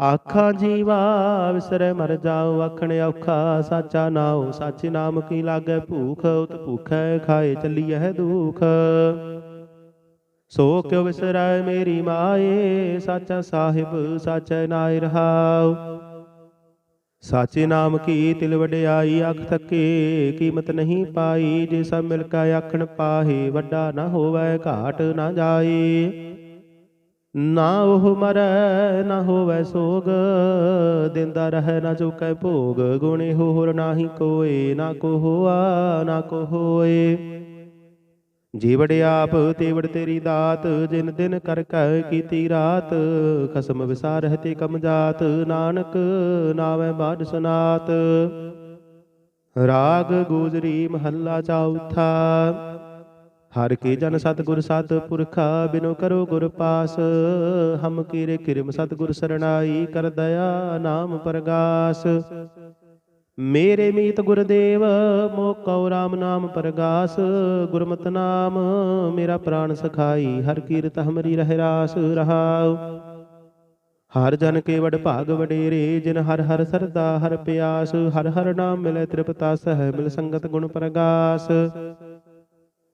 ਆਖਾਂ ਜੀਵਾ ਵਿਸਰੈ ਮਰ ਜਾਉ ਆਖਣ ਔਖਾ ਸਾਚਾ ਨਾਉ ਸੱਚ ਨਾਮ ਕੀ ਲਾਗੈ ਭੂਖ, ਉਤ ਭੂਖੈ ਖਾਏ ਚੱਲੀਐ ਦੁਖ। ਸੋ ਕਿਉ ਵਿਸਰੈ ਮੇਰੀ ਮਾਏ, ਸਾਚਾ ਸਾਹਿਬ, ਸਾਚੈ ਨਾਇ ਰਹਾਉ। ਸਾਚੇ ਨਾਮ ਕੀ ਤਿਲ ਵਡਿਆਈ, ਅੱਖ ਤੱਕੇ ਕੀਮਤ ਨਹੀਂ ਪਾਈ, ਜੇ ਸਭ ਮਿਲ ਕੇ ਆਖਣ ਪਾਹੇ, ਵੱਡਾ ਨਾ ਹੋਵੇ ਘਾਟ ਨਾ ਜਾਏ। ਨਾ ਉਹ ਮਰੈ, ਨਾ ਹੋਵੇ ਸੋਗ। ਦਿੰਦਾ ਰਹਿ ਨਾ ਚੁਕੈ ਭੋਗ। ਗੁਣੇ ਹੋਰ ਨਾਹੀ ਕੋਏ, ਨਾ ਕੋ ਹੋਆ, ਨਾ ਕੋ ਹੋਏ। ਜੀਵੜ ਆਪ, ਤੇਵੜ ਤੇਰੀ ਦਾਤ। ਜਿਨ ਦਿਨ ਕਰ ਕੈ ਕੀਤੀ ਰਾਤ, ਖਸਮ ਵਿਸਾਰਹਿ ਤੇ ਕਮ ਜਾਤ। ਨਾਨਕ ਨਾਵੇਂ ਬਾਦ ਸੁਨਾਤ। ਰਾਗ ਗੋਜਰੀ ਮਹੱਲਾ ਚੌਥਾ। ਹਰ ਕੀ ਜਨ ਸਤਿਗੁਰ ਸਤ ਪੁਰਖਾ ਬਿਨੋ ਕਰੋ ਗੁਰ ਪਾਸ। ਹਮ ਕੀਰੇ ਕਿਰਮ ਸਤਿਗੁਰ ਸਰਣਾਈ ਕਰ ਦਇਆ ਨਾਮ ਪ੍ਰਗਾਸ। ਮੇਰੇ ਮੀਤ ਗੁਰਦੇਵ ਮੋਕਉ ਰਾਮ ਨਾਮ ਪ੍ਰਗਾਸ। ਗੁਰਮਤਿ ਨਾਮ, ਮੇਰਾ ਪ੍ਰਾਣ ਸਖਾਈ, ਹਰ ਕੀਰਤ ਹਮਰੀ ਰਹਿ ਰਾਸ ਰਹਾਉ। ਹਰ ਜਨ ਕੇ ਵਡ ਭਾਗ ਵਡੇਰੇ, ਜਿਨ ਹਰ ਹਰ ਸਰਦਾ ਹਰ ਪਿਆਸ। ਹਰ ਹਰ ਨਾਮ ਮਿਲੇ ਤ੍ਰਿਪਤਾ ਸਹਿ ਮਿਲ ਸੰਗਤ ਗੁਣ ਪ੍ਰਗਾਸ।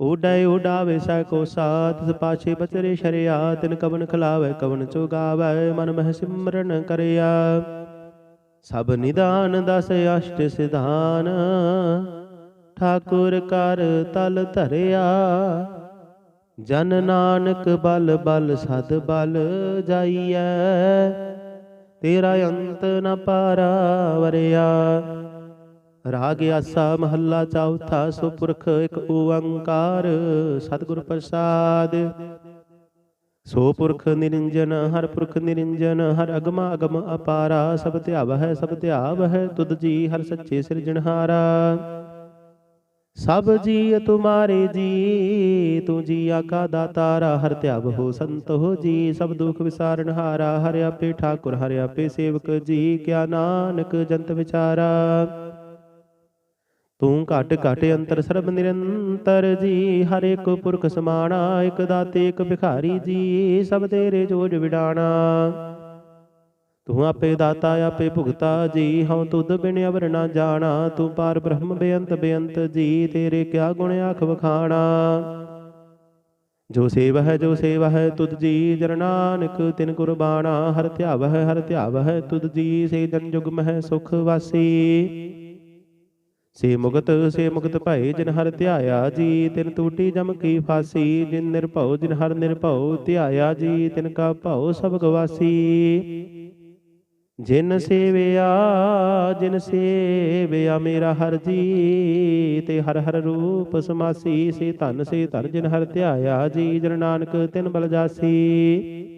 ਓਡੈ ਓਡਾਵੇ ਸੈ ਕੋ ਸਾਥ ਤਿਸ ਬਚਰੇ ਸ਼ਰਿਆ, ਤਿਨ ਕਵਨ ਖਲਾਵੇ, ਕਵਨ ਚੁਗਾਵੇ, ਮਨ ਮਹਿ ਸਿਮਰਨ ਕਰਿਆ। ਸਭ ਨਿਦਾਨ ਦਸ ਅਸ਼ਟ ਸਿਧਾਨ, ਠਾਕੁਰ ਕਰ ਤਲ ਧਰਿਆ। ਜਨ ਨਾਨਕ ਬਲ ਬਲ ਸਦ ਬਲ ਜਾਈਐ, ਤੇਰਾ ਅੰਤ ਨ ਪਾਰਾ ਵਰਿਆ ਰਾਗ ਆਸਾ ਮਹੱਲਾ ਚੌਥਾ ਸੁਪੁਰਖ ਇੱਕ ਓੰਕਾਰ, ਸਤਿਗੁਰ ਪ੍ਰਸਾਦ। ਸੋ ਪੁਰਖ ਨਿਰੰਜਨ, ਹਰ ਪੁਰਖ ਨਿਰੰਜਨ, ਹਰ ਅਗਮਾ ਅਗਮ ਅਪਾਰਾ, ਸਭ ਧਿਆਵ ਹੈ ਸਭ ਧਿਆਵ ਹੈ ਤੁਧ ਜੀ ਹਰ ਸੱਚੇ ਸਿਰਜਣਹਾਰਾ। ਸਭ ਜੀ ਤੁਮਾਰੇ ਜੀ, ਤੂੰ ਜੀ ਆਕਾ ਦਾਤਾਰਾ, ਹਰ ਧਿਆਵ ਹੋ ਸੰਤ ਹੋ ਜੀ, ਸਭ ਦੁਖ ਵਿਸਾਰਨ ਹਾਰਾ ਹਰਿ ਆਪੇ ਠਾਕੁਰ, ਹਰਿ ਆਪੇ ਸੇਵਕ ਜੀ, ਕਿਆ ਨਾਨਕ ਜੰਤ ਵਿਚਾਰਾ। ਤੂੰ ਘਟ ਘਟ ਅੰਤਰ ਸਰਬ ਨਿਰੰਤਰ ਜੀ, ਹਰ ਇੱਕ ਪੁਰਖ ਸਮਾਣਾ, ਇੱਕ ਦਾਤੇ, ਇੱਕ ਭਿਖਾਰੀ ਜੀ, ਸਭ ਤੇਰੇ ਜੋਜ ਵਿਡਾਣਾ। ਤੂੰ ਆਪੇ ਦਾਤਾ, ਆਪੇ ਭੁਗਤਾ ਜੀ, ਹਉ ਤੁਧ ਬਿਨ ਅਵਰ ਨਾ ਜਾਣਾ। ਤੂੰ ਪਾਰ ਬ੍ਰਹਮ ਬੇਅੰਤ ਬੇਅੰਤ ਜੀ, ਤੇਰੇ ਕਿਆ ਗੁਣ ਆਖ ਵਖਾਣਾ। ਜੋ ਸੇਵ ਹੈ ਜੋ ਸੇਵ ਹੈ ਤੁਧ ਜੀ ਜਨ ਤਿਨ ਕੁਰਬਾਨਾ ਹਰ ਧਿਆਵ ਹੈ ਹਰ ਧਿਆਵ ਹੈ ਤੁਧ ਜੀ ਸੇ ਜਨ ਜੁਗ ਮਹਿ ਸੁਖ ਵਾਸੀ। ਸੇ ਮੁਗਤ ਸੇ ਮੁਗਤ ਭਏ ਜਿਨ ਹਰ ਧਿਆਇਆ ਜੀ, ਤਿਨ ਟੂਟੀ ਜਮ ਕੀ ਫਾਸੀ, ਜਿਨ ਨਿਰਭਉ, ਜਿਨ ਹਰ ਨਿਰਭਉ, ਧਿਆਇਆ ਜੀ, ਤਿਨ ਕਾ ਭਉ ਸਭ ਗਵਾਸੀ। ਜਿਨ ਸੇਵਿਆ ਜਿਨ ਸੇਵਿਆ ਮੇਰਾ ਹਰ ਜੀ, ਤੇ ਹਰ ਹਰ ਰੂਪ ਸਮਾਸੀ, ਸੇ ਧਨ ਸੇ ਧਨ, ਜਿਨ ਹਰ ਧਿਆਇਆ ਜੀ, ਜਨ ਨਾਨਕ ਤਿਨ ਬਲ ਜਾਸੀ।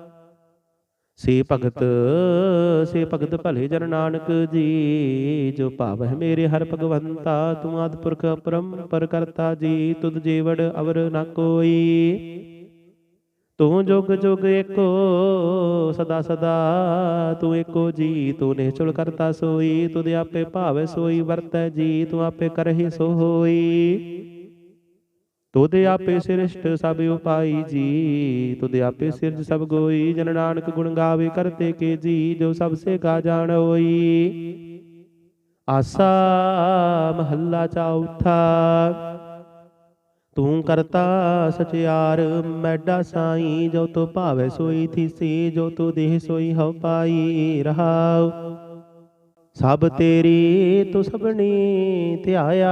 ਸੇ ਭਗਤ ਸੇ ਭਗਤ ਭਲੇ ਜਨ ਨਾਨਕ ਜੀ, ਜੋ ਭਾਵ ਹੈ ਮੇਰੇ ਹਰ ਭਗਵੰਤਾ, ਤੂੰ ਆਦ ਪੁਰਖ ਅਪਰੰਪਰ ਕਰਤਾ ਜੀ, ਤੁਧ ਜੀਵੜ ਅਵਰ ਨ ਕੋਈ। ਤੂੰ ਜੁਗ ਜੁਗ ਏਕੋ, ਸਦਾ ਸਦਾ ਤੂੰ ਏਕੋ ਜੀ, ਤੂੰ ਨਿਹਚਲ ਕਰਤਾ ਸੋਈ, ਤੁਧ ਆਪੇ ਭਾਵ ਸੋਈ ਵਰਤੈ ਜੀ, ਤੂੰ ਆਪੇ ਕਰਹਿ ਸੋ ਹੋਈ ਤੁਧ ਆਪੇ ਸ੍ਰਿਸ਼ਟ ਸਭ ਉਪਾਈ ਜੀ। ਤੁਧ ਆਪੇ ਸਿਰਜ ਸਭ ਗੋਈ। ਜਨ ਨਾਨਕ ਗੁਣ ਗਾਵੇ ਕਰਤੇ ਕੇ ਜੀ ਜੋ ਸਭ ਸੇ ਗਾ ਜਾਣ ਹੋਈ। ਆਸਾ ਮਹੱਲਾ ਚੌਥਾ ਤੂੰ ਕਰਤਾ ਸਚਿਆਰ ਮੈਡਾ ਸਾਈ ਜੋ ਤੋ ਭਾਵੇ ਸੋਈ ਥੀਸੀ ਜੋ ਤੋ ਦੇਹ ਸੋਈ ਹਉ ਪਾਈ ਰਹਾਉ। ਸਭ ਤੇਰੀ ਤੂੰ ਸਭਨੀ ਧਿਆਇਆ।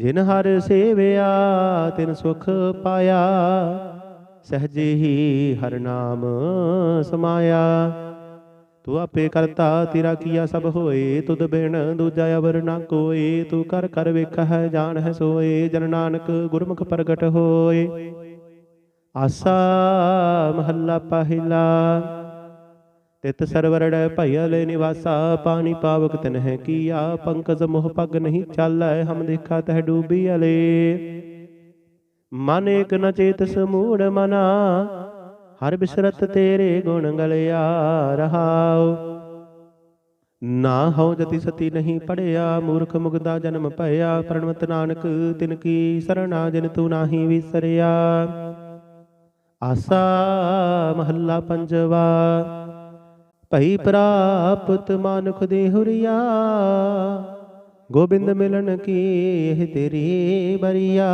ਜਿਨ ਹਰ ਸੇਵਿਆ, ਤਿਨ ਸੁਖ ਪਾਇਆ, ਸਹਜੇ ਹੀ ਹਰ ਨਾਮ ਸਮਾਇਆ। ਤੂੰ ਆਪੇ ਕਰਤਾ, ਤੇਰਾ ਕੀਆ ਸਭ ਹੋਏ, ਤੁਧ ਬਿਨ ਦੂਜਾ ਅਵਰ ਨਾ ਕੋਏ। ਤੂੰ ਕਰ ਕਰ ਵੇਖਹਿ ਜਾਣ ਹੈ ਸੋਏ, ਜਨ ਨਾਨਕ ਗੁਰਮੁਖ ਪ੍ਰਗਟ ਹੋਏ। ਆਸਾ ਮਹੱਲਾ ਪਹਿਲਾ ਤਿਤ ਸਰਵਰੜੈ ਭਇਲੇ ਨਿਵਾਸਾ, ਪਾਣੀ ਪਾਵਕ ਤਨਹਿ ਕੀਆ, ਪੰਕਜ ਮੋਹ ਪਗ ਨਹੀਂ ਚਾਲੈ, ਹਮ ਦੇਖਾ ਤਹ ਡੂਬੀ ਅਲੇ। ਮਨ ਏਕ ਨ ਚੇਤ ਸਮੂੜ ਮਨਾ, ਹਰ ਬਿਸਰਤ ਤੇਰੇ ਗੁਣ ਗਲਿਆ ਰਹਾਉ। ਨਾ ਹਉ ਜਤੀ ਸਤੀ ਨਹੀਂ ਪੜਿਆ, ਮੂਰਖ ਮੁਗਦਾ ਜਨਮ ਭਇਆ, ਪ੍ਰਣਵਤ ਨਾਨਕ ਤਿਨ ਕੀ ਸਰਣਾ ਜਿਨ ਤੂੰ ਨਾਹੀ ਵਿਸਰਿਆ। ਆਸਾ ਮਹੱਲਾ ਪੰਜਵਾ ਭਈ ਪ੍ਰਾਪਤ ਮਾਨੁਖ ਦੇ ਹੁਰੀਆ। ਗੋਬਿੰਦ ਮਿਲਣ ਕੀ ਇਹ ਤੇਰੀ ਬਰੀਆ।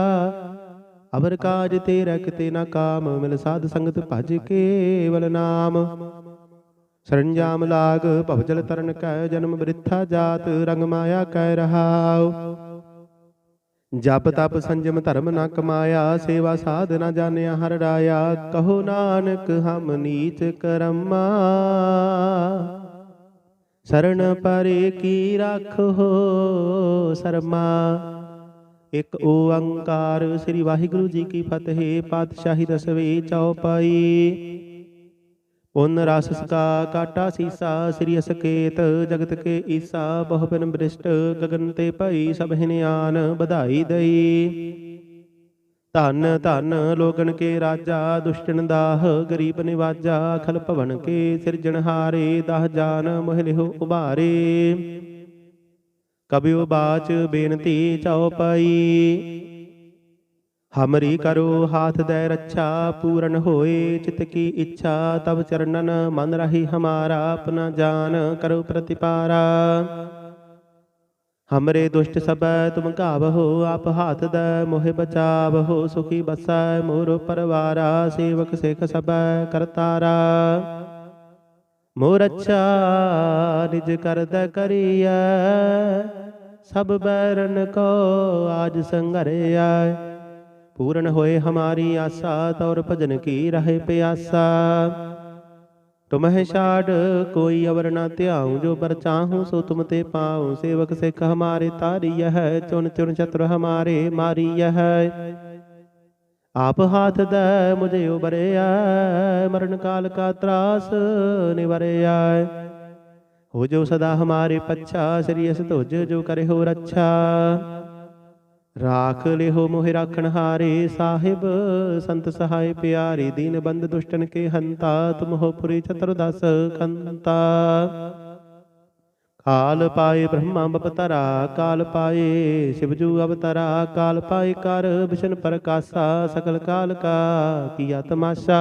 ਅਵਰ ਕਾਜ ਤੇਰਾ ਕਿਤੇ ਨਾ ਕਾਮ ਮਿਲ ਸਾਧ ਸੰਗਤ ਭਜ ਕੇਵਲ ਨਾਮ। ਸਰੰਜਾਮ ਲਾਗ ਭਵਜਲ ਤਰਨ ਕੈ ਜਨਮ ਬ੍ਰਿਥਾ ਜਾਤ ਰੰਗ ਮਾਇਆ ਕੈ ਰਹਾਉ। ਜਪ ਤਪ ਸੰਜਮ ਧਰਮ ਨਾ ਕਮਾਇਆ, ਸੇਵਾ ਸਾਧ ਨਾ ਜਾਣਿਆ, ਹਰ ਰਾਇਆ, ਕਹੋ ਨਾਨਕ ਹਮ ਨੀਚ ਕਰਮਾ। ਸਰਣ ਪਰੇ ਕੀ ਰਾਖੋ ਸਰਮਾ। ਇੱਕ ਓੰਕਾਰ ਸ੍ਰੀ ਵਾਹਿਗੁਰੂ ਜੀ ਕੀ ਫਤਿਹ, ਪਾਤਸ਼ਾਹੀ ਰਸਵੇ ਚੌਪਾਈ ਪੁਨ ਰਸ ਸਕਾ ਕਾਟਾ ਸੀਸਾ, ਸ੍ਰੀ ਅਸਕੇਤ ਜਗਤ ਕੇ ਈਸਾ, ਬਹੁ ਬਿਨ ਬ੍ਰਿਸ਼ਟ ਗਗਨ ਤੇ ਭਈ ਸਭ ਹਿਨਿਆਨ ਵਧਾਈ ਦਈ। ਧਨ ਧਨ ਲੋਗਨ ਕੇ ਰਾਜਾ ਦੁਸ਼ਟਨ ਦਾਹ ਗਰੀਬ ਨਿਵਾਜਾ, ਖਲ ਭਵਨ ਕੇ ਸਿਰਜਣਹਾਰੇ ਦਾਹ ਜਾਨ ਮੋਹ ਲਿਹੁ ਉਬਾਰੇ ਬਾਚ ਬੇਨਤੀ ਚਉਪਈ ਹਮਰੀ ਕਰੋ ਹਾਥ ਦੇ ਰੱਛਾ, ਪੂਰਨ ਹੋਏ ਚਿਤ ਕੀ ਇੱਛਾ ਤਬ ਚਰਨਨ ਮਨ ਰਹੀ ਹਮਾਰਾ, ਆਪਣਾ ਜਾਨ ਕਰੋ ਪ੍ਰਤਿਪਾਰਾ। ਹਮਰੇ ਦੁਸ਼ਟ ਸਬੈ ਤੁਮ ਘਾਵਹੋ, ਆਪ ਹਾਥ ਦੇ, ਮੋਹਿ ਬਚਾਵਹੋ, ਸੁਖੀ ਬਸੈ, ਮੋਰ ਪਰਵਾਰਾ, ਸੇਵਕ ਸਿਖ ਸਬੈ ਕਰਤਾਰਾ। ਮੋਰ ਅੱਛਾ, ਨਿਜ ਕਰਦ ਕਰੀਐ, ਸਭ ਬੈਰਨ ਕੋ ਆਜ ਸੰਘਰਿਆ ਪੂਰਨ ਹੋਏ ਹਮਾਰੀ ਆਸਾ, ਤੌਰ ਭਜਨ ਕੀ ਰਹੇ ਪਿਆਸਾ? ਤੁਮਹਿ ਛਾੜ, ਕੋਈ ਅਵਰ ਨਾ ਧਿਆਉ, ਜੋ ਪਰ ਚਾਹੂੰ, ਸੋ ਤੁਮ ਤੇ ਪਾਉ। ਸੇਵਕ ਸਿੱਖ ਹਮਾਰੇ ਤਾਰੀਯ ਹੈ ਚੁਨ ਚੁਨ ਚਤੁਰ ਹਮਾਰੇ ਮਾਰੀਯ ਹੈ। ਆਪ ਹਾਥ ਦੇ, ਮੁਝੇ ਉਬਰਿਆ ਮਰਨ ਕਾਲ ਕਾ ਤਰਾਸ ਨਿਵਰਿਆ ਹੋ ਜੋ ਸਦਾ ਹਮਾਰੇ ਪੱਛਾ, ਸ੍ਰੀ ਅਸ ਤੁਜ ਜੋ ਕਰੇ ਹੋ ਰੱਛਾ। ਰਾਖ ਲਿਹੋ ਮੋਹਿ ਰਾਖਣ ਹਾਰੇ ਸਾਹਿਬ, ਸੰਤ ਸਹਾਇ ਪਿਆਰੇ ਦੀਨ ਬੰਦ ਦੁਸ਼ਟਨ ਕੇ ਹੰਤਾ, ਤੁਮ ਹੋ ਪੁਰੀ ਚਤੁਰਦਸ ਕੰਤਾ। ਕਾਲ ਪਾਏ ਬ੍ਰਹਮਾ ਬਪਤਰਾ ਕਾਲ ਪਾਏ ਸ਼ਿਵਜੂ ਅਵਤਰਾ, ਕਾਲ ਪਾਏ ਕਰ ਵਿਸ਼ਨ ਪ੍ਰਕਾਸ਼ਾ, ਸਕਲ ਕਾਲ ਕਾ ਕੀਆ ਤਮਾਸ਼ਾ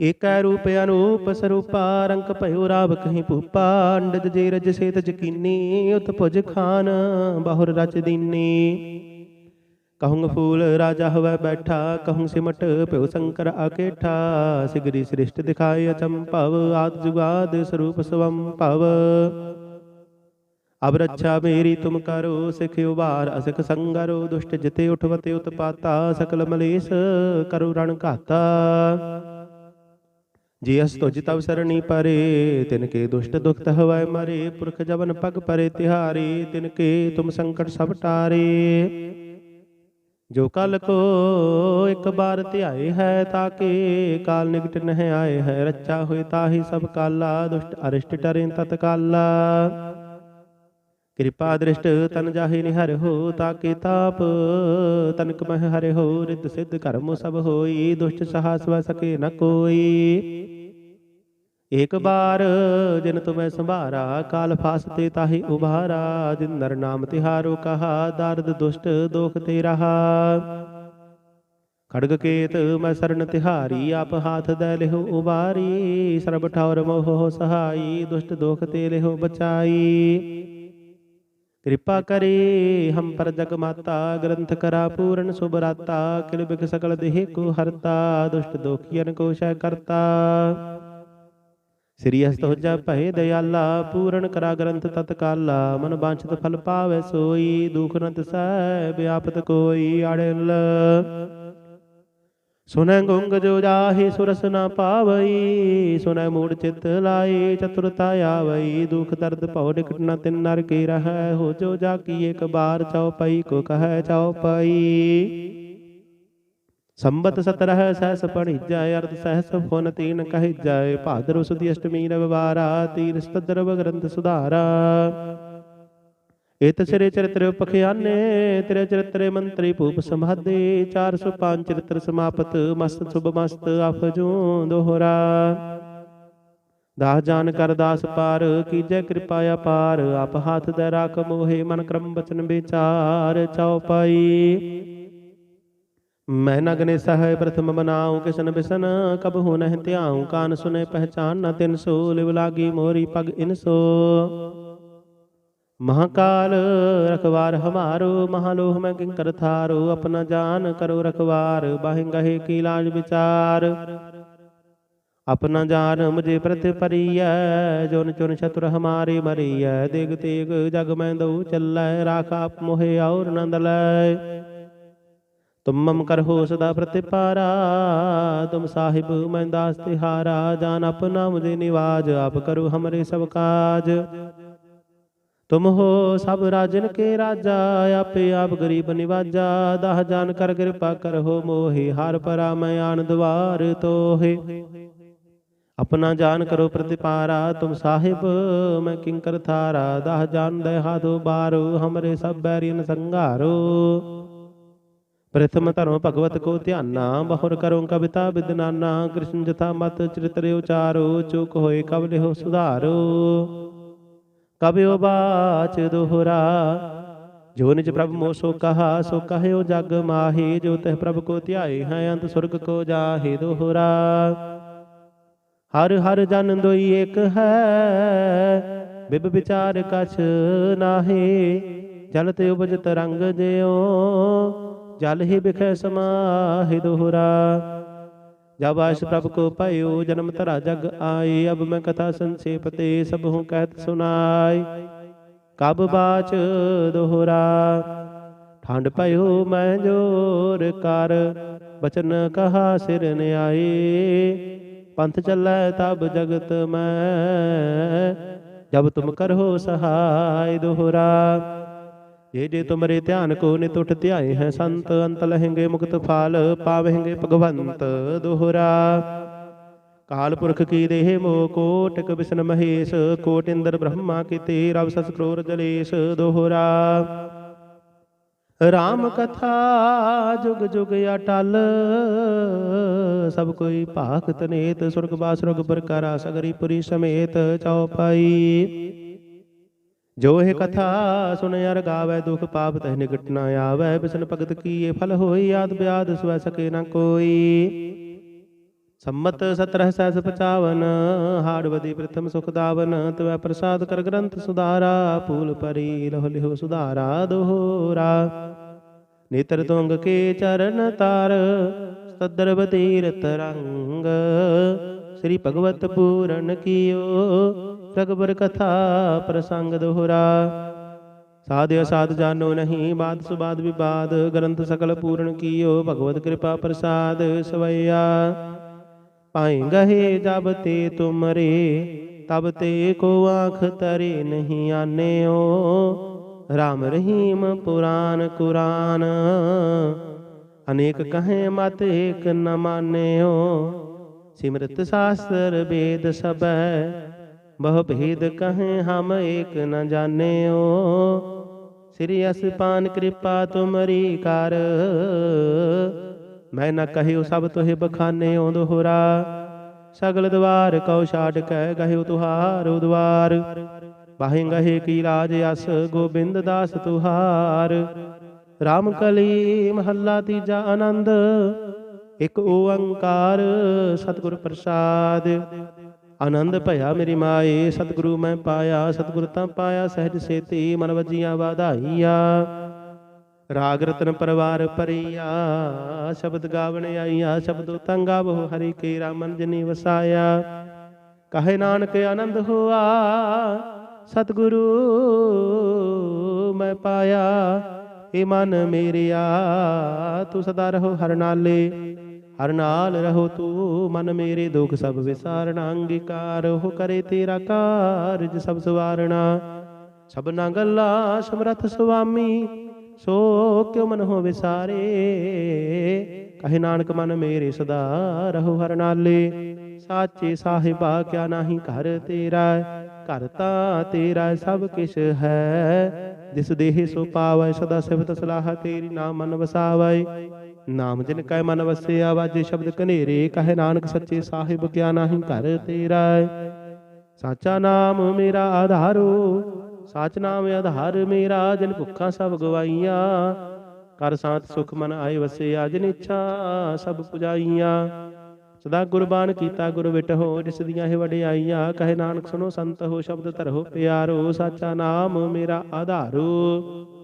ਏਕੈ ਰੂਪ ਅਨੂਪ ਸਰੂਪਾ ਰੰਕ ਭਇਓ ਰਾਵ ਕਹੀਂ ਭੂਪਾ, ਅੰਡਜ ਜੇ ਰਜ ਸੇਤ ਜਕੀਨੀ, ਉਤ ਭੁਜ ਖਾਨ, ਬਹੁਰ ਰਚ ਦੀਨੀ। ਕਹੂੰ ਫੂਲ ਰਾਜਾ ਹਵੈ ਬੈਠਾ ਕਹੂੰ ਸਿਮਟ ਭਿਉ ਸ਼ੰਕਰ ਆਕੇਠਾ ਸਿਗਰੀ ਸ੍ਰਿਸ਼ਟ ਦਿਖਾਏ ਅਚੰਭਵ, ਆਦ ਜੁਗਾਦ ਸਰੂਪ ਸਵੰ ਭਵ। ਅਬ ਰੱਛਾ ਮੇਰੀ ਤੁਮ ਕਰੋ, ਸਿਖ ਉਬਾਰ ਅਸਿਖ ਸੰਗਰੋ, ਦੁਸ਼ਟ ਜਿਤੇ ਉਠਵਤੇ ਉਤਪਾਤਾ, ਸਕਲ ਮਲੇਸ਼, ਕਰੋ ਰਣ ਘਾਤਾ। ਜੀ ਅਸ ਤੁਜ ਤਵ ਸਰਣੀ ਪਰੇ, ਤਿਨ ਕੇ ਦੁਸ਼ਟ ਦੁਖਤ ਹਵੈ ਮਰੇ, ਪੁਰਖ ਜਵਨ ਪਗ ਪਰੇ ਤਿਹਾਰੇ, ਤਿਨ ਕੇ ਤੁਮ ਸੰਕਟ ਸਭ ਟਾਰੇ। ਜੋ ਕਲ ਕੋ ਇੱਕ ਬਾਰ ਧਿਆਏ ਹੈ ਤਾਕੇ, ਕਾਲ ਨਿਕਟ ਨਹਿ ਆਏ ਹੈ ਰੱਚਾ ਹੋਏ ਤਾਹੀ ਸਭ ਕਾਲਾ, ਦੁਸ਼ਟ ਅਰਿਸ਼ਟ ਟਰੇ ਤਤਕਾਲਾ। ਕਿਰਪਾ ਦ੍ਰਿਸ਼ਟ ਤਨ ਜਾਹੇ ਨਿਹਰ ਹੋ ਤਾਕੇ ਤਾਪ। ਤਨਕ ਮਹਿ ਹਰਿ ਹੋ ਰਿਤ ਸਿਧ ਕਰਮ ਸਭ ਹੋਈ। ਦੁਸ਼ਟ ਸਹਾਸ ਵ ਸਕੇ ਨ ਕੋਈ। ਏਕ ਬਾਰ ਜਿਨ ਤੁਮੈ ਸੰਭਾਰਾ ਕਾਲ ਫਾਸਤੇ ਤਾਹੀ ਉਭਾਰਾ। ਜਿਨ ਨਰ ਨਾਮ ਤਿਹਾਰੋ ਕਹਾ ਦਰਦ ਦੁਸ਼ਟ ਦੋਖ ਤੇ ਰਹਾ। ਖੜਗ ਕੇਤ ਮੈਂ ਸਰਨ ਤਿਹਾਰੀ ਆਪ ਹਾਥ ਦੇ ਲਿਹੁ ਉਬਾਰੀ। ਸਰਬ ਠੌਰ ਮੋਹ ਸਹਾਈ ਦੁਸ਼ਟ ਦੋਖ ਤੇ ਲਿਹੁ ਬਚਾਈ। ਕਿਰਪਾ ਕਰੇ ਹਮ ਪਰ ਜਗ ਮਾਤਾ ਗ੍ਰੰਥ ਕਰਾ ਪੂਰਨ ਸੁਭਰਾਤਾ ਕਿਲ ਬਿਕ ਸਕਲ ਦੇਹ ਕੋ ਹਰਤਾ ਦੁਸ਼ਟ ਦੋਖੀਨ ਕੋ ਸ਼ੈ ਕਰਤਾ। ਸ੍ਰੀ ਹਸਤ ਹੋਜਾ ਭਏ ਦਇਆਲਾ ਪੂਰਨ ਕਰਾ ਗ੍ਰੰਥ ਤਤਕਾਲਾ ਮਨ ਬਾਂਛਤ ਫਲ ਪਾਵੇ ਸੋਈ ਦੁਖ ਨ ਤਸੈ ਵਿਆਪਤ ਕੋਈ ਅੜਲ ਸੁਨੈ ਗੁੰਗ ਜੋ ਜਾਹੇ ਸੁਰਸ ਨ ਪਾਵਈ, ਸੁਨੈ ਮੂੜ ਚਿਤ ਲਾਈ ਚਤੁਰਤਾ ਆਵਈ। ਦੁਖ ਦਰਦ ਭਉ ਨਿਕਟ ਨ ਤਿਨ ਨਰ ਕੀ ਰਹੈ, ਹੋ ਜੋ ਜਾ ਕੀ ਇੱਕ ਬਾਰ ਚਉਪਈ ਕੋ ਕਹੈ ਚਉਪਈ ਸੰਬਤ ਸਤਰਹ ਸਹਸ ਪਣਿਜੈ ਅਰਧ ਸਹਸ ਫੋਨ ਤੀਨ ਕਹਿਜੈ ਭਾਦਰ ਸੁਦੀ ਅਸ਼ਟਮੀ ਰਵਿਵਾਰਾ, ਤੀਰ ਸਤਦਰਵ ਗ੍ਰੰਥ ਸੁਧਾਰਾ। ਇਤ ਸਿਰੇ ਚਰਿਤ੍ਰ ਪਖਿਆਨੇ, ਤੇਰੇ ਚਰਿਤ੍ਰੇ ਮੰਤਰੀ ਭੂਪ ਸੰਭਾਦੇ 405 ਚਰਿਤ੍ਰ ਸਮਾਪਤ, ਮਸਤ ਸੁਭ ਮਸਤ ਅਫਜੂ ਦੋਹਰਾ। ਦਾਸ ਜਾਨ ਕਰ ਦਾਸ ਪਾਰ, ਕੀਜੈ ਕਿਰਪਾ ਅਪਾਰ ਆਪ ਹਾਥ ਦੇ ਰਾਖ ਮੋਹਿ, ਮਨ ਕਰਮ ਬਚਨ ਵਿਚਾਰ ਚਉਪਾਈ ਮੈਂ ਨਗਨੇ ਸਹਿ ਪ੍ਰਥਮ ਬਨਾਉ ਕਿਸਨ ਬਿਸਨ, ਕਬ ਹੋ ਨਹਿ ਧਿਆਉ, ਕਾਨ ਸੁਨੇ ਪਹਿਚਾਨ ਨ ਤਿਨ ਸੋ, ਲਿਵ ਲਾਗੀ ਮੋਰੀ ਪਗ ਇਨਸੋ ਮਹਾਕਾਲ, ਰਖਵਾਰ ਹਮਾਰੋ, ਮਹਾਲੋਹ ਮੈਂ ਕਿੰਕਰ ਥਾਰੋ, ਆਪਣਾ ਜਾਨ ਕਰੋ ਰਖਵਾਰ, ਬਾਹਿ ਗਹੇ ਕੀ ਲਾਜ ਵਿਚਾਰ। ਆਪਣਾ ਜਾਨ ਮੁਝੇ ਪ੍ਰਤਿ ਪਰੀਐ ਜੋਨ ਚੁਨ ਛਤੁਰ ਹਮਾਰੇ ਮਰੀਐ, ਦੇਗ ਤੇਗ ਜਗ ਮੈਂ ਦਉ ਚੱਲੈ, ਰਾਖ ਮੋਹਿ ਔਰ ਨੰਦ ਲੈ। ਤੁਮ ਮਮ ਕਰਹੁ ਸਦਾ ਪ੍ਰਤਿਪਾਰਾ, ਤੁਮ ਸਾਹਿਬ ਮੈਂ ਦਾਸ ਤਿਹਾਰਾ, ਜਾਨ ਆਪਣਾ ਮੁਝੇ ਨਿਵਾਜ, ਆਪ ਕਰੋ ਹਮਰੇ ਸਭ ਕਾਜ। ਤੁਮ ਹੋ ਸਭ ਰਾਜਨ ਕੇ ਰਾਜਾ, ਆਪੇ ਆਪ ਗਰੀਬ ਨਿਵਾਜਾ। ਦਹ ਜਾਨ ਕਰ ਕਿਰਪਾ ਕਰਹੁ ਮੋਹਿ, ਹਰ ਪਰਾ ਮੈਂ ਆਨ ਦਵਾਰ ਤੋਹੇ। ਆਪਣਾ ਜਾਨ ਕਰੋ ਪ੍ਰਤਿਪਾਰਾ, ਤੁਮ ਸਾਹਿਬ, ਮੈਂ ਕਿੰਕਰ ਥਾਰਾ। ਦਾਹ ਜਾਨ ਦੇ ਹਾਥੋ ਬਾਰੋ, ਹਮਰੇ ਸਭ ਬੈਰੀਨ ਸੰਘਾਰੋ। ਪ੍ਰਥਮ ਧਰਮ ਭਗਵਤ ਕੋ ਧਿਆਨਾ, ਬਹੁਰ ਕਰੋ ਕਵਿਤਾ ਬਿਦਨਾਨਾ ਕ੍ਰਿਸ਼ਨ ਜਥਾ ਮਤ ਚਰਿਤ੍ਰ ਉਚਾਰੋ, ਚੁਕ ਹੋਏ ਕਬ ਹੋ ਸੁਧਾਰੋ। ਕਬਿਓ ਬਾਚ ਦੁਹਰਾ। ਜੋ ਨਿਜ ਪ੍ਰਭ ਮੋ ਸੋ ਕਹਾ, ਸੋ ਕਹਿਓ ਜਗ ਮਾਹੀ। ਜੋ ਤਹ ਪ੍ਰਭ ਕੋ ਧਿਆਏ ਹੈ ਅੰਤ ਸੁਰਗ ਕੋ ਜਾਹੇ ਦੋਹਰਾ। ਹਰ ਹਰ ਜਨ ਦੋਈ ਏਕ ਹੈ, ਬਿਬ ਵਿਚਾਰ ਕਛ ਨਾਹੀ। ਜਲ ਤੇ ਉਪਜ ਤਰੰਗ ਜਿਉ, ਜਲ ਹੀ ਬਿਖੈ ਸਮਾਹਿ ਦੋਹਰਾ। ਜਬ ਆਸ਼ ਪ੍ਰਭ ਕੋ ਪਾਇਓ, ਜਨਮ ਧਰਾ ਜਗ ਆਏ ਅਬ ਮੈਂ ਕਥਾ ਸੰਖੇਪ ਤੇ ਸਭ ਹੂੰ ਕਹਿਤ ਸੁਨਾਈ ਕਬ ਬਾਚ ਦੋਹਰਾ ਠੰਡ ਪਇਓ ਮੈਂ ਜੋਰ ਕਰ, ਬਚਨ ਕਹਾ ਸਿਰ ਨਿਆਏ ਪੰਥ ਚੱਲੈ ਤਬ ਜਗਤ ਮੈਂ, ਜਬ ਤੁਮ ਕਰੋ ਸਹਾਇ ਦੋਹਰਾ। ਇਹ ਜੇ ਤੁਮਰੇ ਧਿਆਨ ਕੋ ਨਿਤੁਟ ਧਿਆਏ ਹੈ ਸੰਤ, ਅੰਤ ਲਹਿੰਗੇ ਮੁਕਤ ਫਲ ਪਾਵਹਿੰਗੇ ਭਗਵੰਤ ਦੋਹਰਾ। ਕਾਲ ਪੁਰਖ ਕੀ ਦੇਹ ਮੋ ਕੋਟਕ ਵਿਸ਼ਨ ਮਹੇਸ਼ ਕੋਟ ਇੰਦਰ ਬ੍ਰਹਮਾ ਕੀਤੇ ਰਵ ਸਸ ਕਰੋਰ ਜਲੇਸ਼ ਦੋਹਰਾ। ਰਾਮ ਕਥਾ ਜੁਗ ਜੁਗ ਅਟਲ, ਸਭ ਕੋਈ ਭਾਖਤ ਤਨੇਤ ਸੁਰਗ ਬਾਸ ਰੁਗ ਪ੍ਰਕਾਰਾ, ਸਗਰੀ ਪੁਰੀ ਸਮੇਤ ਚਉਪਾਈ ਜੋ ਇਹ ਕਥਾ ਸੁਣ ਅਰ ਗਾਵੇ ਦੁਖ ਪਾਪ ਤਹਿ ਨਿਕਟ ਨਾ ਆਵੇ ਬਿਸਨ ਭਗਤ ਕੀਏ ਫਲ ਹੋਈ ਆਦ ਬਿਆਦ ਸਵੈ ਸਕੇ ਨਾ ਕੋਈ। ਸੰਮਤ 17 ਸਹਿਸ 55 ਹਾੜਵਦੀ ਪ੍ਰਥਮ ਸੁਖ ਦਾਵਨ ਤਵੈ ਪ੍ਰਸਾਦ ਕਰ ਗ੍ਰੰਥ ਸੁਧਾਰਾ ਫੂਲ ਪਰੀ ਲਹੁ ਲਿਹੁ ਸੁਧਾਰਾ ਦੋਹਰਾ। ਨੇਤਰ ਤੁੰਗ ਕੇ ਚਰਨ ਤਾਰ ਸਦਰ ਤੀਰਤ ਰੰਗ। ਸ੍ਰੀ ਭਗਵਤ ਪੂਰਨ ਕੀਓ ਰਗਬਰ ਕਥਾ ਪ੍ਰਸੰਗ ਦੋਹਰਾ। ਸਾਧਿ ਅਸਾਧ ਜਾਨੋ ਨਹੀਂ, ਬਾਦ ਸੁਬਾਦ ਵਿਵਾਦ, ਗ੍ਰੰਥ ਸਕਲ ਪੂਰਨ ਕੀਓ, ਭਗਵਤ ਕਿਰਪਾ ਪ੍ਰਸਾਦ ਸਵਈਆ। ਪਾਏ ਗਹੇ ਜਬ ਤੇ ਤੁਮਰੇ, ਤਬ ਤੇ ਕੋ ਆਖ ਤਰੇ ਨਹੀਂ ਆਨਿਓ। ਰਾਮ ਰਹੀਮ ਪੁਰਾਨ ਕੁਰਾਨ, ਅਨੇਕ ਕਹੇ ਮਤ ਏਕ ਨ ਮਾਨਿਓ। ਸਿਮਰਤ ਸਾਸਤਰ ਵੇਦ ਸਬੈ ਬਹੁ ਭੇਦ ਕਹੇ ਹਮ ਏਕ ਨ ਜਾਣਿਓ। ਸ੍ਰੀ ਅਸਪਾਨ ਕਿਰਪਾ ਤੁਮਰੀ ਕਰ, ਮੈਂ ਨਾ ਕਹਿਓ ਸਭ ਤੋਹਿ ਬਖਾਨਿਓ ਦੋਹਰਾ ਸਗਲ ਦਵਾਰ ਕਉ ਛਾੜ ਕੈ ਗਹਿਓ ਤੁਹਾਰੋ ਦਵਾਰ ਬਾਹਿ ਗਹੇ ਕੀ ਰਾਜ ਅਸ ਗੋਬਿੰਦ ਦਾਸ ਤੁਹਾਰ। ਰਾਮ ਕਲੀ ਮਹੱਲਾ ਤੀਜਾ ਆਨੰਦ ਇਕ ਓੰਕਾਰ ਸਤਿਗੁਰ ਪ੍ਰਸਾਦ। ਆਨੰਦ ਭਇਆ ਮੇਰੀ ਮਾਏ, ਸਤਿਗੁਰੂ ਮੈਂ ਪਾਇਆ, ਸਤਿਗੁਰ ਤਾਂ ਪਾਇਆ, ਸਹਿਜ ਸੇਤੀ ਮਨ ਵਜੀਆਂ ਵਾਧਾਈਆ। ਰਾਗ ਰਤਨ ਪਰਵਾਰ ਪਰੀਆ ਸ਼ਬਦ ਗਾਵਣ ਆਈਆ, ਸ਼ਬਦੋ ਤੰਗਾ ਬਹੁ ਹਰੀ ਕੇ ਰਾਮਨ ਜਨੀ ਵਸਾਇਆ। ਕਹੇ ਨਾਨਕ ਆਨੰਦ ਹੋਆ, ਸਤਿਗੁਰੂ ਮੈਂ ਪਾਇਆ। ਇਹ ਮਨ ਮੇਰਿਆ, ਤੂੰ ਸਦਾ ਰਹੋ ਹਰ ਨਾਲੇ। ਹਰ ਨਾਲ ਰਹੋ ਤੂੰ, ਮਨ ਮੇਰੇ ਦੁਖ ਸਭ ਵਿਸਾਰਣਾ, ਅੰਗੀਕਾਰ ਹੋ ਕਰੇ ਤੇਰਾ ਕਾਰਜ ਸਭ ਸਵਾਰਣਾ। ਸਭਨਾ ਗੱਲਾਂ ਸਮਰਥ ਸੁਆਮੀ, ਸੋ ਕਿਉ ਮਨ ਹੋ ਵਿਸਾਰੇ ਕਹੇ ਨਾਨਕ, ਮਨ ਮੇਰੇ ਸਦਾ ਰਹੋ ਹਰ ਨਾਲੇ। ਸਾਚੇ ਸਾਹਿਬਾ, ਕਿਆ ਨਾਹੀ ਘਰ ਤੇਰਾ ਘਰ ਤਾਂ ਤੇਰਾ ਸਭ ਕਿਛ ਹੈ। ਜਿਸ ਦੇਹ ਸੋ ਪਾਵੈ, ਸਦਾ ਸਿਫਤ ਸਲਾਹ ਤੇਰੀ ਨਾਮ ਮਨ ਵਸਾਵੈ। ਨਾਮ ਜਿਨ ਕੈ ਮਨ ਵਸਿਆ, ਵਾਜੇ ਸ਼ਬਦ ਕਨੇਰੇ ਕਹੇ ਨਾਨਕ ਸੱਚੇ ਸਾਹਿਬ ਕਿਆ ਨਾਹੀ ਘਰ ਤੇਰਾ ਸਾਚਾ ਨਾਮ ਮੇਰਾ ਆਧਾਰੋ, ਸਾਚ ਨਾਮ ਆਧਾਰ ਮੇਰਾ, ਜਿਨ ਭੁੱਖਾਂ ਸਭ ਗਵਾਈਆਂ। ਕਰ ਸਾਥ ਸੁਖ ਮਨ ਆਏ ਵਸਿਆ, ਜਿਨ ਇੱਛਾ ਸਭ ਪੁਜਾਈਆਂ। ਸਦਾ ਗੁਰਬਾਨ ਕੀਤਾ ਗੁਰ ਵਿਟਹੋ ਜਿਸ ਦੀਆਂ ਇਹ ਵਡਿਆਈਆਂ। ਕਹੇ ਨਾਨਕ ਸੁਨੋ ਸੰਤ ਹੋ, ਸ਼ਬਦ ਧਰੋ ਪਿਆਰੋ, ਸਾਚਾ ਨਾਮ ਮੇਰਾ ਆਧਾਰੋ।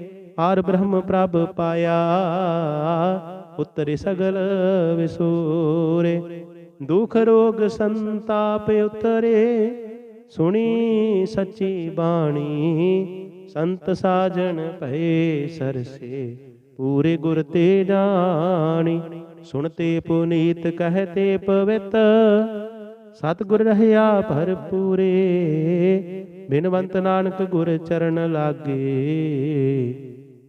ਆਰ ਬ੍ਰਹਮ ਪ੍ਰਭ ਪਾਇਆ। ਉਤਰੇ ਸਗਲ ਵਿਸੂਰੇ। ਦੁਖ ਰੋਗ ਸੰਤਾਪ ਉਤਰੇ। ਸੁਣੀ ਸੱਚੀ ਬਾਣੀ। ਸੰਤ ਸਾਜਣ ਭਏ ਸਰਸੇ। ਪੂਰੇ ਗੁਰ ਤੇ ਜਾਣੀ। ਸੁਣਤੇ ਪੁਨੀਤ ਕਹਤੇ ਪਵਿੱਤ। ਸਤਿਗੁਰ ਰਹਿਆ ਭਰਪੂਰੇ। ਬਿਨਵੰਤ ਨਾਨਕ ਗੁਰ ਚਰਨ ਲਾਗੇ।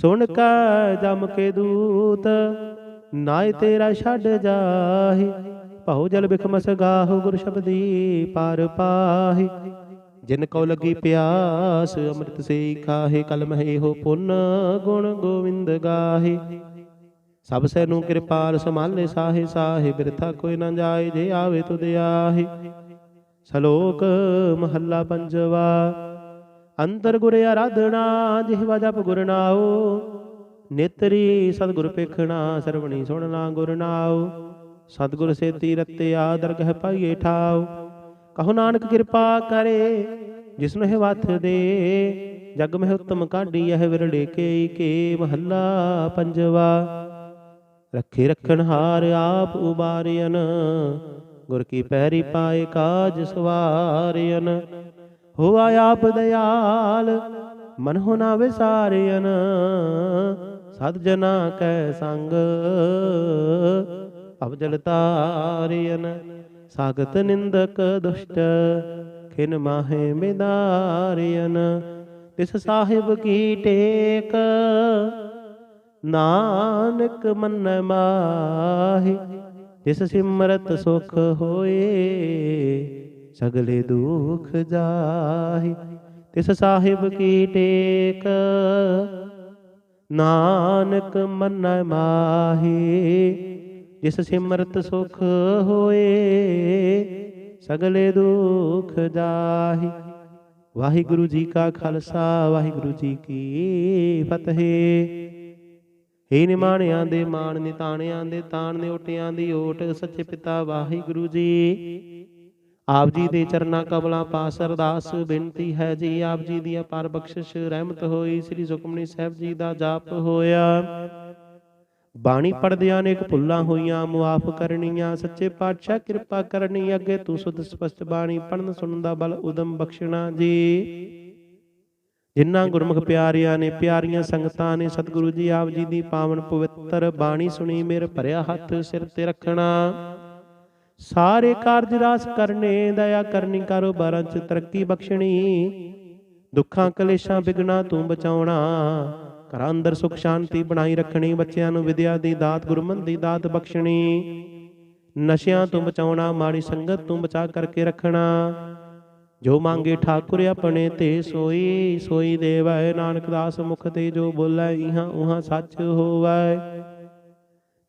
ਸੁਣ ਕੈ ਜਮ ਕੇ ਦੂਤ ਨਾਇ ਤੇਰਾ ਛੱਡ ਜਾਹੀ। ਭਉ ਜਲ ਬਿਖਮਸ ਗਾਹੋ ਗੁਰ ਸ਼ਬਦੀ ਪਾਰ ਪਾਹੀ। ਜਿਨ ਕਉ ਲੱਗੀ ਪਿਆਸ ਅੰਮ੍ਰਿਤ ਸੇ ਖਾਹੇ ਕਲ ਮਹੇ ਹੋ ਪੁੰਨ ਗੁਣ ਗੋਵਿੰਦ ਗਾਹੇ। ਸਭ ਸੇ ਨੂੰ ਕਿਰਪਾਲ ਸਮਾਲੇ ਸਾਹੇ ਸਾਹੇ ਬਿਰਥਾ ਕੋਈ ਨਾ ਜਾਏ ਜੇ ਆਵੇ ਤੁਧ ਆਹੇ। ਸ਼ਲੋਕ ਮਹੱਲਾ ਪੰਜਵਾ। ਅੰਤਰ ਗੁਰ ਆਰਾਧਨਾ ਜਿਹਵਾ ਜਪ ਗੁਰ ਨਾਉ। ਨੇਤਰੀ ਸਤਿਗੁਰ ਪੇਖਣਾ ਸਰਵਣੀ ਸੁਣਨਾ ਗੁਰ ਨਾਉ। ਸਤਿਗੁਰ ਸੇਤੀ ਰਤਿਆ, ਦਰਗਹ ਪਾਈਏ ਠਾਉ। ਕਹੋ ਨਾਨਕ ਕਿਰਪਾ ਕਰੇ ਜਿਸਨੂੰ ਇਹ ਵਥ ਦੇ। ਜਗ ਮਹਿ ਉਤਮ ਕਾਢੀ, ਇਹ ਵਿਰਲੇ ਕੇ ਕੇ ਮਹੱਲਾ ਪੰਜਵਾ। ਰੱਖੇ ਰੱਖਣ ਹਾਰ ਆਪ ਉਬਾਰਿਅਨ, ਗੁਰ ਕੀ ਪੈਰੀ ਪਾਏ ਕਾਜ ਸਵਾਰਿਆਨ ਹੋਆ ਆਪ ਦਿਆਲ, ਮਨ ਹੋ ਨਾ ਵਿਸਾਰਿਆਨ ਸਤ ਜਨਾ ਕੈ ਸੰਗ। ਅਬਜਲ ਤਾਰਿਆਨ ਸਾਗਤ ਨਿੰਦਕ ਦੁਸ਼ਟ, ਖਿਨ ਮਾਹੇ ਮਿਦਾਰਿਆਨ ਤਿਸ ਸਾਹਿਬ ਕੀ ਟੇਕ, ਨਾਨਕ ਮਨ ਮਾਹੀ, ਜਿਸ ਸਿਮਰਤ ਸੁਖ ਹੋਏ। ਸਗਲੇ ਦੁਖ ਜਾਹੀ, ਤਿਸ ਸਾਹਿਬ ਕੀ ਟੇਕ? ਨਾਨਕ ਮਨ ਮਾਹੀ, ਜਿਸ ਸਿਮਰਤ ਸੁਖ ਹੋਏ, ਸਗਲੇ ਦੁਖ ਜਾਹੀ। ਵਾਹਿਗੁਰੂ ਜੀ ਕਾ ਖਾਲਸਾ, ਵਾਹਿਗੁਰੂ ਜੀ ਕੀ ਫਤਿਹ। ਏ ਨਿਮਾਣਿਆਂ ਦੇ ਮਾਣ ਨਿਤਾਣਿਆਂ ਦੇ ਤਾਣ ਨੇ ਓਟਿਆਂ ਦੀ ਓਟ, ਸੱਚੇ ਪਿਤਾ ਵਾਹਿਗੁਰੂ ਜੀ ਆਪ ਜੀ ਦੇ ਚਰਨਾ ਕਮਲਾਂ ਪਾਸ ਅਰਦਾਸ ਬੇਨਤੀ ਹੈ ਜੀ ਆਪ ਜੀ ਦੀ ਅਪਾਰ ਬਖਸ਼ਿਸ਼ ਰਹਿਮਤ ਹੋਈ। ਸ੍ਰੀ ਸੁਖਮਨੀ ਸਾਹਿਬ ਜੀ ਦਾ ਜਾਪ ਹੋਇਆ। ਬਾਣੀ ਪੜਦਿਆਂ ਨੇ ਇੱਕ ਭੁੱਲਾਂ ਹੋਈਆਂ ਮੁਆਫ ਕਰਨੀਆਂ। ਸੱਚੇ ਪਾਤਸ਼ਾਹ ਕਿਰਪਾ ਕਰਨੀ ਅੱਗੇ ਤੂੰ ਸੁਧ ਸਪਸ਼ਟ ਬਾਣੀ ਪੜਨ ਸੁਣਨ ਦਾ ਬਲ ਉਦਮ ਬਖਸ਼ਣਾ ਜੀ। ਜਿਨ੍ਹਾਂ ਗੁਰਮੁਖ ਪਿਆਰਿਆਂ ਨੇ ਪਿਆਰੀਆਂ ਸੰਗਤਾਂ ਨੇ ਸਤਿਗੁਰੂ ਜੀ ਆਪ ਜੀ ਦੀ ਪਾਵਨ ਪਵਿੱਤਰ ਬਾਣੀ ਸੁਣੀ। ਮੇਰ ਭਰਿਆ ਹੱਥ ਸਿਰ ਤੇ ਰੱਖਣਾ। ਸਾਰੇ ਕਾਰਜ ਰਾਸ ਕਰਨੇ, ਦਇਆ ਕਰਨੀ, ਕਾਰੋਬਾਰਾਂ ਚ ਤਰੱਕੀ ਬਖਸ਼ਣੀ। ਦੁੱਖਾਂ, ਕਲੇਸ਼ਾਂ ਬਿਗਣਾ ਤੂੰ ਬਚਾਉਣਾ। ਘਰਾਂ ਅੰਦਰ ਸੁਖ, ਸ਼ਾਂਤੀ ਬਣਾਈ ਰੱਖਣੀ, ਬੱਚਿਆਂ ਨੂੰ ਵਿਦਿਆ ਦੀ ਦਾਤ ਗੁਰਮਨ ਦੀ ਦਾਤ ਬਖਸ਼ਣੀ। ਨਸ਼ਿਆਂ ਤੋਂ ਬਚਾਉਣਾ, ਮਾੜੀ ਸੰਗਤ ਤੋਂ ਬਚਾ ਕਰਕੇ ਰੱਖਣਾ। ਜੋ ਮੰਗੇ ਠਾਕੁਰ ਆਪਣੇ ਤੇ ਸੋਈ ਸੋਈ ਦੇਵੈ। ਨਾਨਕ ਦਾਸ ਮੁਖ ਤੇ ਜੋ ਬੋਲੇ, ਇਹਾਂ ਉਹਾਂ ਸੱਚ ਹੋਵੈ।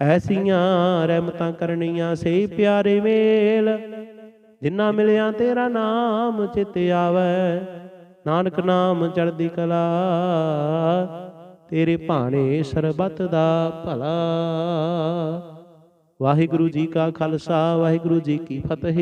ਐਸੀਆਂ ਰਹਿਮਤਾਂ ਕਰਨੀਆਂ ਸੇ ਪਿਆਰੇ ਮੇਲ ਜਿਨ੍ਹਾਂ ਮਿਲਿਆ ਤੇਰਾ ਨਾਮ ਚਿਤ ਆਵੈ। ਨਾਨਕ ਨਾਮ ਚੜ੍ਹਦੀ ਕਲਾ, ਤੇਰੇ ਭਾਣੇ ਸਰਬਤ ਦਾ ਭਲਾ। ਵਾਹਿਗੁਰੂ ਜੀ ਕਾ ਖਾਲਸਾ, ਵਾਹਿਗੁਰੂ ਜੀ ਕੀ ਫਤਿਹ।